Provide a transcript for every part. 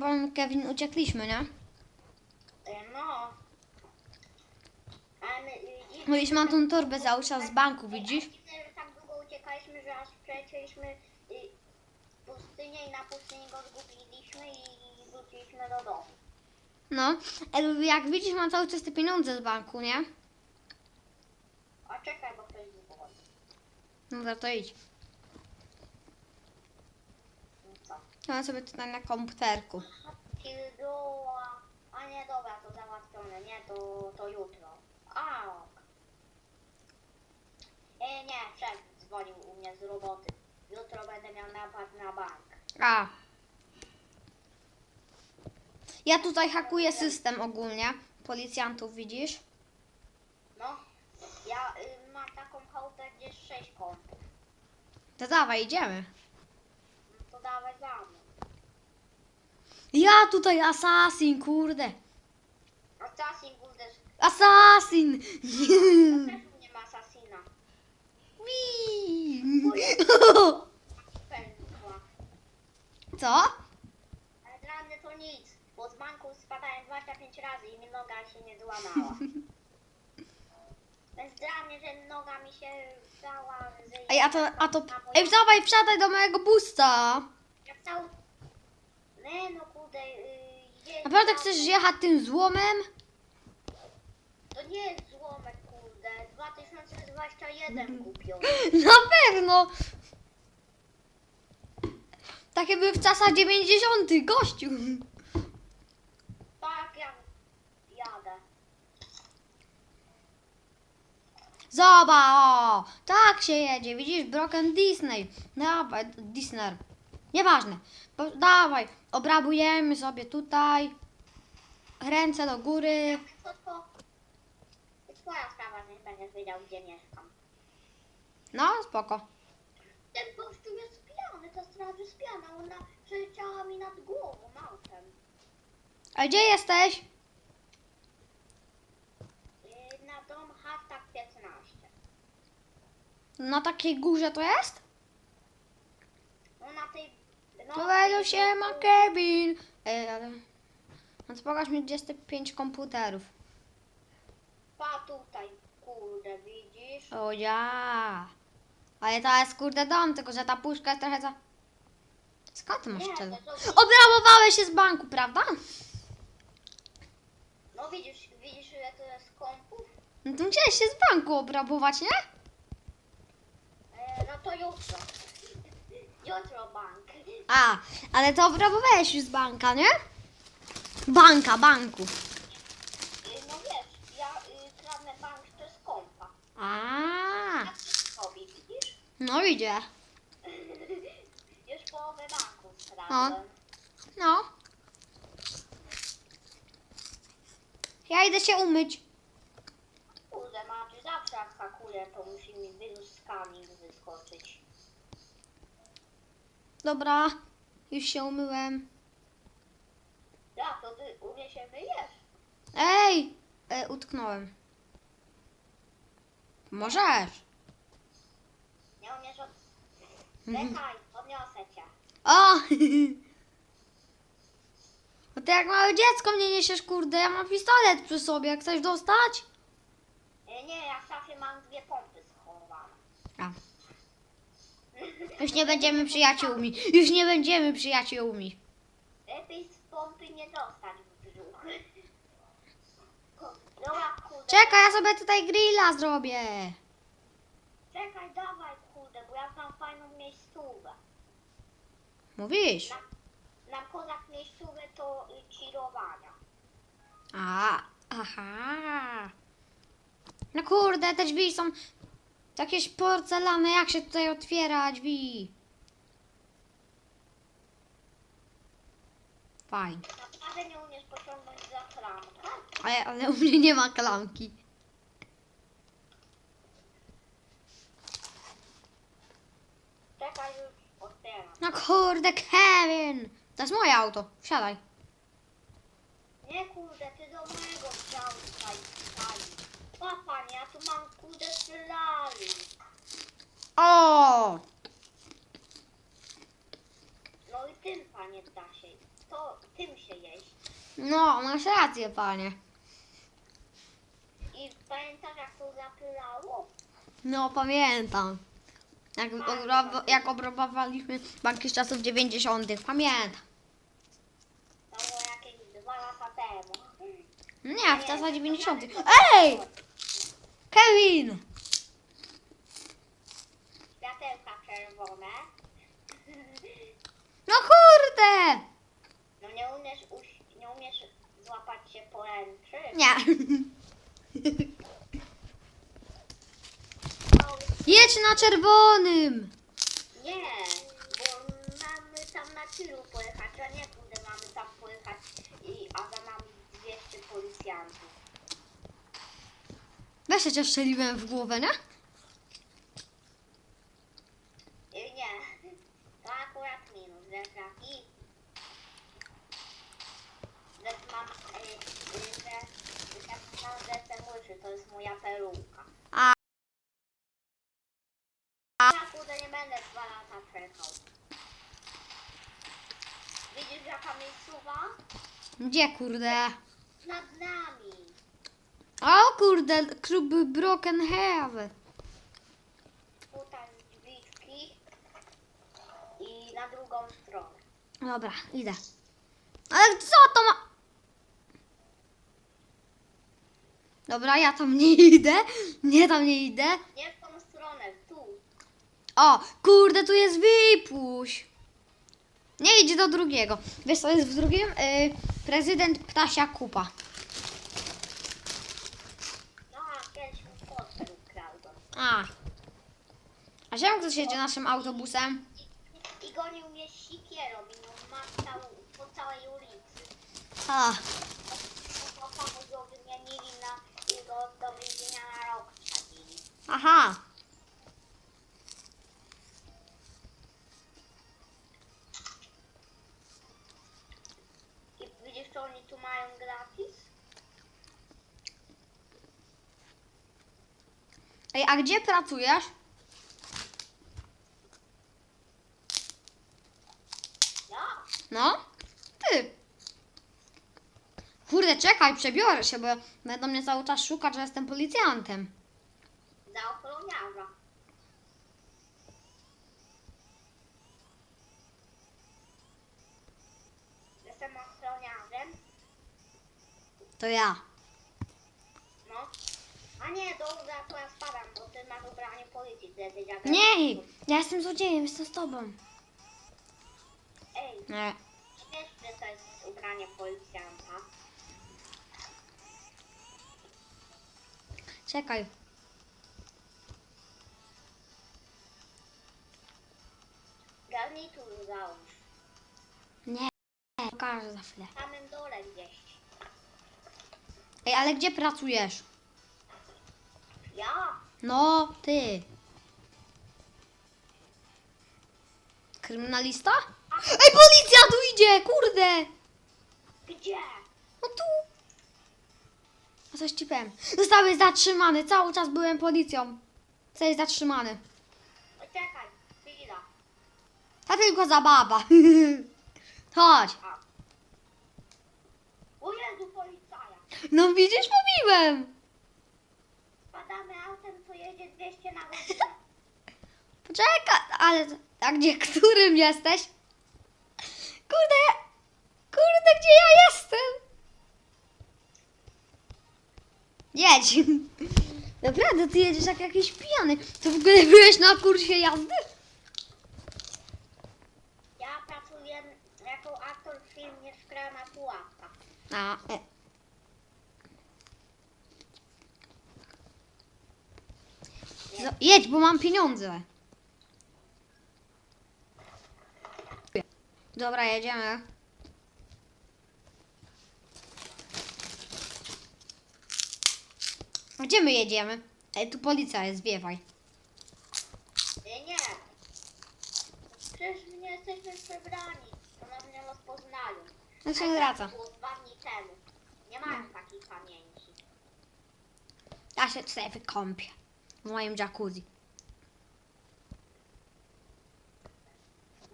Bo Kevin uciekliśmy, nie? E, No. Ale y, No i mam tą torbę cały czas z banku, widzisz? Tak długo uciekaliśmy, że aż pustynię i na pustyni go zgubiliśmy i wróciliśmy do domu. No, ale jak widzisz, mam cały czas te pieniądze z banku, nie? A czekaj, bo ktoś dzwoni. No to idź. No co? Ja mam sobie tutaj na komputerku. Pildoła. A nie, dobra, to załatwione. Nie, to, to jutro. A. E, nie, szef dzwonił u mnie z roboty. Jutro będę miał napad na bank. A. Ja tutaj hakuję system ogólnie. Policjantów, widzisz? No, ja y, mam taką chałupę, gdzie jest sześć kątów. To dawaj, idziemy. To dawaj za mną. Ja tutaj assassin, kurde. Assassin Guldes. Assassin! Też nie ma asasina. Wii. Pękła. Co? Ale dla mnie to nic, bo z banku spadałem 25 razy i mi noga się nie złamała. Dla mnie, że noga mi się że Ej, a to, a to... Ej, dawaj, wsiadaj do mojego busta. Jak stał... Nie no kurde... Yy, Naprawdę chcesz jechać tym złomem? To nie jest złomek kurde. 2021 kupił. Na pewno! Takie były w czasach 90. gościu. Tak jak jadę. Zobacz, o, tak się jedzie, widzisz, Broken Disney. Dawaj, Disney. Nieważne. Po, dawaj, obrabujemy sobie tutaj. Ręce do góry. To to... jest Twoja sprawa, że nie będziesz wiedział gdzie mieszkam. No, spoko. Ten gościu jest pijany, ta straż jest pijana, ona przeleciała mi nad głową autem. A gdzie jesteś? Yy, na dom hashtag 15. Na takiej górze to jest? No na tej... No, Powiedział się ma Kevin. Ej, ale... No to pokaż mi 25 komputerów. Pa tutaj, kurde, widzisz? O ja. Ale to jest kurde dom, tylko że ta puszka jest trochę za... Skąd ty masz Nie, tyle? to są- Obrabowałeś się z banku, prawda? No widzisz, widzisz ile to jest kompów? No to musiałeś się z banku obrabować, nie? No to jutro. Jutro bank. A, ale to obrabowałeś już z banka, nie? Banka, banku. E, no wiesz, ja y, kradnę bank to jest kompa. A, ty robi, widzisz? no idzie. Już połowę banku skradłem. No. Ja idę się umyć. Hakuję, to musi mi wirus scanning wyskoczyć. Dobra, już się umyłem. Ja, to ty u mnie się myjesz. Ej, e, utknąłem. Możesz. Nie umiesz od... Czekaj, podniosę cię. O! No ty jak małe dziecko mnie niesiesz, kurde, ja mam pistolet przy sobie, jak chcesz dostać? Nie, ja w szafie mam dwie pompy schowane. A. Już nie będziemy przyjaciółmi. Już nie będziemy przyjaciółmi. Lepiej z pompy nie dostać w brzuch. Dobra, kurde. Czekaj, ja sobie tutaj grilla zrobię. Czekaj, dawaj, kurde, bo ja mam fajną miejscówę. Mówisz? Na, na kozach miejscówę to y, cirowania. A, aha. No kurde, te drzwi są jakieś porcelane. Jak się tutaj otwiera drzwi? Fajnie. Naprawdę nie umiesz pociągnąć za klamkę? Ale, ale u mnie nie ma klamki. Czekaj, już otwieram. No kurde, Kevin! To jest moje auto. Wsiadaj. Nie, kurde, ty do mojego chciałeś wstali. Papa, ja tu mam, kurde, strzelali. O! No i tym, panie, się. to tym się jeść. No, masz rację, panie. I pamiętasz jak to zapylało? No, pamiętam. Jak, obrob- jak obrabowaliśmy banki z czasów 90. Pamiętam. To było jakieś dwa lata temu. Nie, w czasach 90. Ej! Kevin! Światełka czerwone. No kurde! No nie umiesz, uś- nie umiesz złapać się poręczy? Nie. Jedź na czerwonym! nie, bo mamy tam na tylu pojechać, a nie kurde mamy tam pojechać, i, a za nami 200 policjantów. Weź się cię strzeliłem w głowę, nie? Nie, to akurat minus, mam, y, y, że, mam łyży, to jest moja peruka. A. Ja kurde nie będę dwa lata czekał. Widzisz jaka miejscowa? Gdzie kurde? Nad nami. O kurde, klub Broken Have. Tutaj drzwiczki i na drugą stronę. Dobra, idę. Ale co to ma... Dobra, ja tam nie idę. Nie, tam nie idę. Nie w tą stronę, tu. O, kurde, tu jest wypuś. Nie idź do drugiego. Wiesz co jest w drugim? Y, prezydent Ptasia Kupa. No a kiedyś mi portfel ukradłem. A. A czemu ktoś jedzie naszym autobusem? I, gonił mnie sikierą i no ma całą, po całej ulicy. A, panu go wymienili na i go do więzienia na rok wsadzili. aha. I widzisz co oni tu mają gratis? Ej, a gdzie pracujesz? Ja? No? Ty. Kurde, czekaj, przebiorę się, bo będą mnie cały czas szukać, że jestem policjantem. Za ochroniarza. Jestem ochroniarzem. To ja. A nie, dobra, to ja spadam, bo ty masz ubranie policji, jesteś jak... Nie, ja jestem złodziejem, jestem z tobą. Ej, Nie. wiesz, że to jest ubranie policjanta? Czekaj. Garnitur załóż. Nie. Pokażę za chwilę. W samym dole gdzieś. Ej, ale gdzie pracujesz? Ja? No, ty. Kryminalista? Ej, policja tu idzie, kurde! Gdzie? No tu. A coś ci powiem. Zostałeś zatrzymany, cały czas byłem policją. Jesteś zatrzymany. Poczekaj, chwila. To tylko zabawa. Chodź. A. O Jezu, policaja. No widzisz, mówiłem. Spadamy autem, co jedzie 200 na godzinę. Poczekaj, ale... A gdzie, którym jesteś? Kurde, ja- kurde, gdzie ja jestem? Jedź. Naprawdę, ty jedziesz jak jakiś pijany. To w ogóle byłeś na kursie jazdy? Ja pracuję jako aktor w filmie Szklana Pułapka. A, e. Zo- Jedź, bo mam pieniądze. Dobra, jedziemy. Gdzie my jedziemy? Ej, tu policja jest, wiewaj. Nie, nie. Przecież my nie jesteśmy przebrani. To nas nie rozpoznają. No się tak wraca. było dwa dni temu. Nie mają takiej pamięci. Ja się tutaj wykąpię. W moim jacuzzi.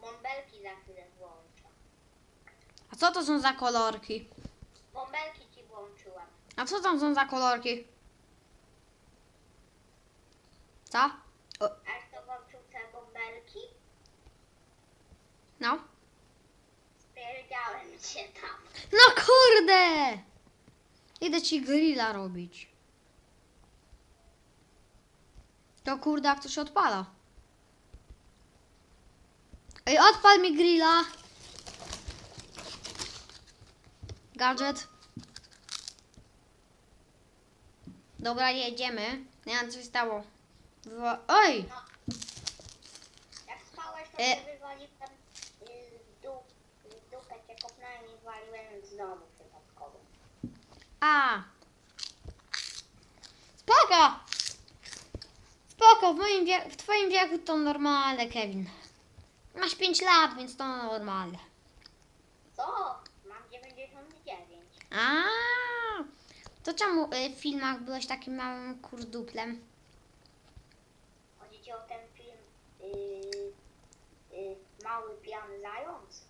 Bąbelki za chwilę włączę. A co to są za kolorki? Bąbelki ci włączyłem. A co tam są za kolorki? Co? O, Aż to włączył te bąbelki? no. Spierdziałem cię tam. No kurde! Idę ci grilla robić. To kurde, jak to się odpala? Ej, odpal mi grilla! Gadżet. Dobra, jedziemy. Nie wiem, co się stało. Wywo- Oj! No. Jak spałeś, to E. wywaliłem w dół, w dupę cię kopnąłem i waliłem z domu przypadkowo. A! Spoko! Spoko, w, moim w twoim wieku to normalne, Kevin. Masz 5 lat, więc to normalne. Co? Mam 99. A, To czemu y, w filmach byłeś takim małym kurduplem? Chodzi ci o ten film y, y, Mały Pijany Zając?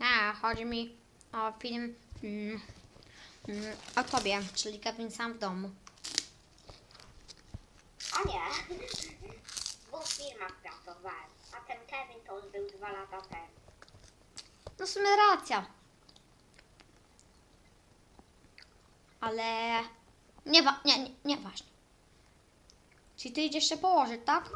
A, chodzi mi o film mm, mm, o tobie, czyli Kevin sam w domu. A nie. W dwóch filmach pracowałem. A ten Kevin to już był dwa lata temu. No w sumie racja. Ale nie, wa- nie, nie, nie ważne. Czyli ty idziesz się położyć, tak?